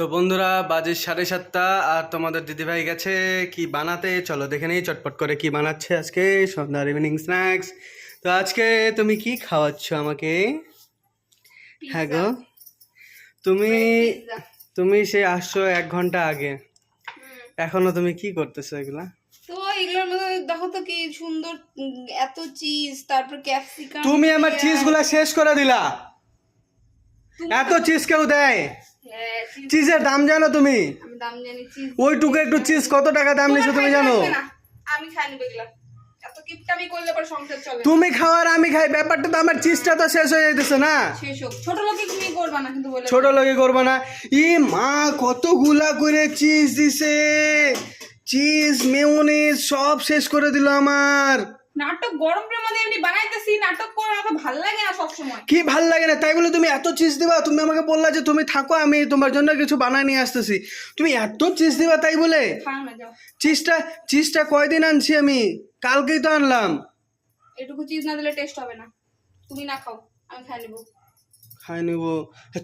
তো বন্ধুরা বাজে সাড়ে সাতটা আর তোমাদের দিদিভাই গেছে কি বানাতে? চলো দেখে নেই চটপট করে কি বানাচ্ছে আজকে সন্ধ্যার ইভিনিং স্ন্যাক্স তো আজকে তুমি কি খাওয়াচ্ছ আমাকে? হ্যাঁ গো। তুমি তুমি সে আসছো এক ঘণ্টা আগে। এখনও তুমি কি করতেছো এগুলা? তো এগুলোর মধ্যে দেখো তো কি সুন্দর এত চিজ তারপর ক্যাপসিকাম তুমি আমার চিজগুলা শেষ করে দিলা। এত চিজ কেউ দেয়। চিজের দাম জানো তুমি? আমি দাম জানি চিজ ওইটুকু একটু চিজ কত টাকা দাম নিছো তুমি জানো? আমি খাই নিব এত কিপটামি করলে পর সংসার চলে। তুমি খাওয়ার আমি খাই। ব্যাপারটা তো আমার চিজটা তো শেষ হয়ে যাইতেছে না। শেষ হোক। ছোট লোকে তুমি করবা না কিন্তু বলে। ছোট লোকে করব না। ই মা কতগুলা করে চিজ দিছে। চিজ মেয়োনিজ সব শেষ করে দিল আমার। নাটক গরমের মধ্যে এমনি বানাইতেছি নাটক করে ভালো লাগে না সবসময়। কি ভালো লাগে না? তাই বলে তুমি এত চিজ দিবা তুমি আমাকে বললা যে তুমি থাকো আমি তোমার জন্য কিছু বানায় নিয়ে আসতেছি। তুমি এত চিজ দিবা তাই বলে? যাও। চিজটা চিজটা কয়দিন আনছি আমি? কালকেই তো আনলাম। এটুকু চিজ না দিলে টেস্ট হবে না। তুমি না খাও আমি খাই নেব। খাই নিব।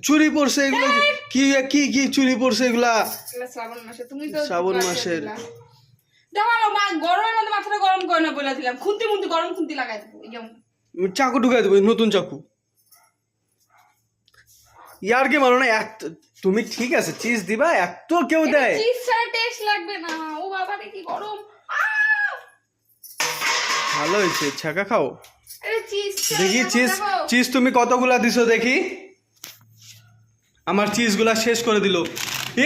চুরি পড়ছে এগুলো। কি কি কি চুরি পড়ছে এগুলা? এগুলা শ্রাবণ মাসে। তুমি তো শ্রাবণ মাসের। দিলা। দেখো মা গরমের মধ্যে মাথাটা গরম করে না বলে দিলাম। খুন্তি মুন্তি গরম খুন্তি লাগাই দেবো যেমন। চাকু ঢুকাই দেবো নতুন চাকু। ইয়ার কি মারো না এত তুমি ঠিক আছে চিজ দিবা এত কেউ দেয়। চিজ ছাড়া টেস্ট লাগবে না। ও বাবা কি গরম। ভালো হয়েছে ছাকা খাও। দেখি চিজ চিজ তুমি কতগুলা দিছো দেখি। আমার চিজগুলা শেষ করে দিল।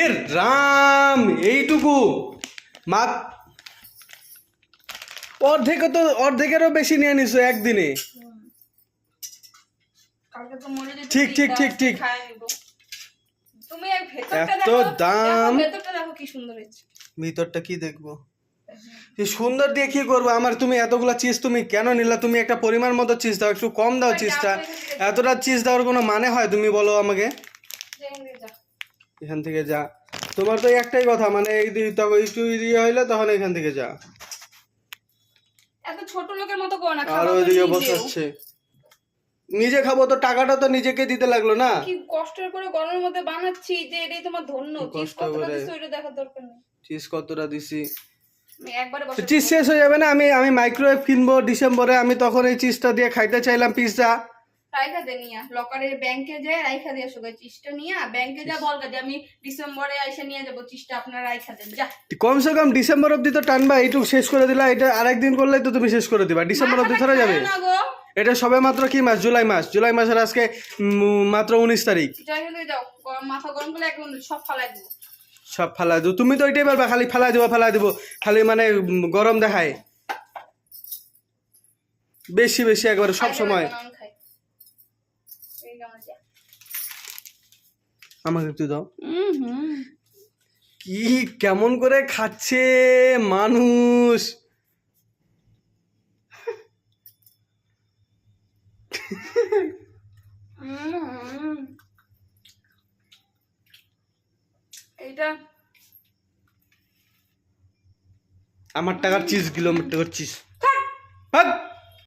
এর রাম এইটুকু। মাত অর্ধেক তো অর্ধেকেরও বেশি নিয়ে নিছো একদিনে। ঠিক, ঠিক, ঠিক, ঠিক। তুমি এত দাম। ভেতরটা কি দেখব? সুন্দর দিয়ে কি করব? আমার তুমি এতগুলা চিজ তুমি কেন নিলা? তুমি একটা পরিমাণ মতো চিজ দাও একটু কম দাও চিজটা। এতটা চিজ দেওয়ার কোনো মানে হয় তুমি বলো আমাকে। এখান থেকে যা। তোমার তো একটাই কথা মানে একটু ইয়ে হইলে তখন এখান থেকে যা। এত ছোট লোকের মতো করো না আর ওইদিকে বসাচ্ছে নিজে খাব তো টাকাটা তো নিজেকে দিতে লাগল না। কি কষ্টের করে গরমের মধ্যে বানাচ্ছি যে এটাই তোমার ধন্য। চিজ কষ্ট কতটা। দিছো এটা দেখার দরকার নেই। চিজ কতটা দিছি? চিজ শেষ হয়ে যাবে না? আমি আমি মাইক্রোওয়েভ কিনবো ডিসেম্বরে আমি তখন এই চিজটা দিয়ে খাইতে চাইলাম পিৎজা রাইখা দে নিয়া লকারে ব্যাংকে যায় রাইখা দিয়ে চিজটা নিয়া ব্যাংকে যা বলগা যে আমি ডিসেম্বরে এসে নিয়ে যাব চিজটা আপনারা রাইখা দেন যা। কমসে কম ডিসেম্বর অব্দি তো টানবা এইটুকু শেষ করে দিলা এটা আরেকদিন করলে তো তুমি শেষ করে দিবা ডিসেম্বর অব্দি ধরে যাবে। না গো। এটা সবে মাত্র কি মাস? জুলাই মাস। জুলাই মাসের আজকে মাত্র উনিশ তারিখ। মাথা গরম করলে একদম সব ফালাই দিব। সব ফালাই দেবো। তুমি তো ওইটাই পারবা খালি ফালাই দেবো ফালাই দেবো খালি মানে গরম দেখায়। বেশি বেশি একবারে সব সময়। আমাকে একটু দাও। কি কেমন করে খাচ্ছে মানুষ? এইটা আমার টাকার চিজ কিলো আমার টাকার চিজ